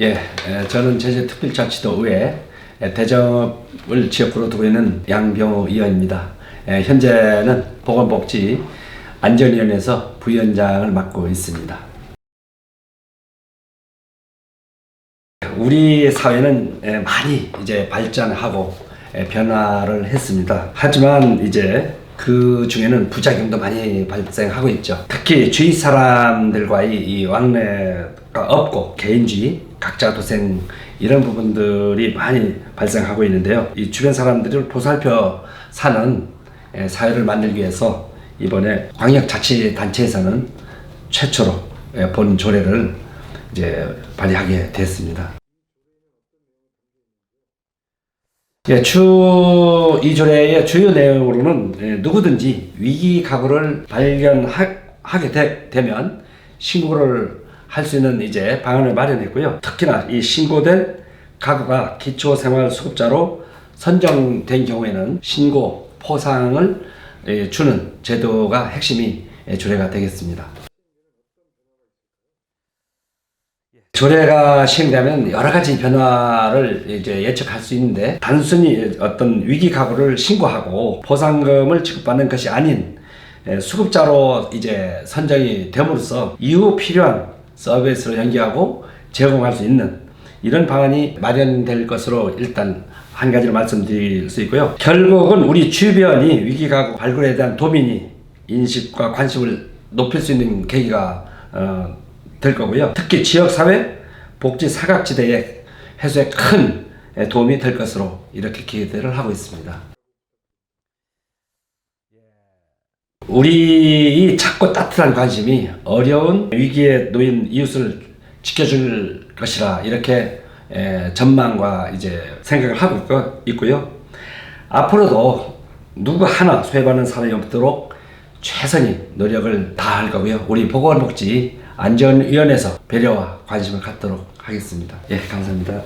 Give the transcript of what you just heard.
예, 에, 저는 제주특별자치도의회 에, 대접을 지역구로 두고 있는 양병호 의원입니다. 에, 현재는 보건복지 안전위원회에서 부위원장을 맡고 있습니다. 우리 사회는 에, 많이 이제 발전하고 에, 변화를 했습니다. 하지만 이제 그 중에는 부작용도 많이 발생하고 있죠. 특히 주위 사람들과의 이 왕래가 없고 개인주의, 각자 도생 이런 부분들이 많이 발생하고 있는데요. 이 주변 사람들을 보살펴 사는 에, 사회를 만들기 위해서 이번에 광역자치단체에서는 최초로 에, 본 조례를 이제 발의하게 됐습니다. 예, 주 이조례의 주요 내용으로는 예, 누구든지 위기 가구를 발견하게 되, 되면 신고를 할 수 있는 이제 방안을 마련했고요. 특히나 이 신고된 가구가 기초생활 수급자로 선정된 경우에는 신고 포상을 예, 주는 제도가 핵심이 예, 조례가 되겠습니다. 조례가 시행되면 여러 가지 변화를 이제 예측할 수 있는데 단순히 어떤 위기 가구를 신고하고 보상금을 지급받는 것이 아닌 에, 수급자로 이제 선정이 됨으로써 이후 필요한 서비스를 연계하고 제공할 수 있는 이런 방안이 마련될 것으로 일단 한 가지를 말씀드릴 수 있고요. 결국은 우리 주변이 위기 가구 발굴에 대한 도민이 인식과 관심을 높일 수 있는 계기가 어, 될 거고요. 특히 지역사회 복지 사각지대의 해소에 큰 도움이 될 것으로 이렇게 기대를 하고 있습니다. 우리 작고 따뜻한 관심이 어려운 위기에 놓인 이웃을 지켜줄 것이라 이렇게 에, 전망과 이제 생각을 하고 있고, 있고요. 앞으로도 누구 하나 소외받는 사람이 없도록 최선의 노력을 다할 거고요. 우리 보건복지 안전위원회에서 배려와 관심을 갖도록 하겠습니다. 예, 감사합니다.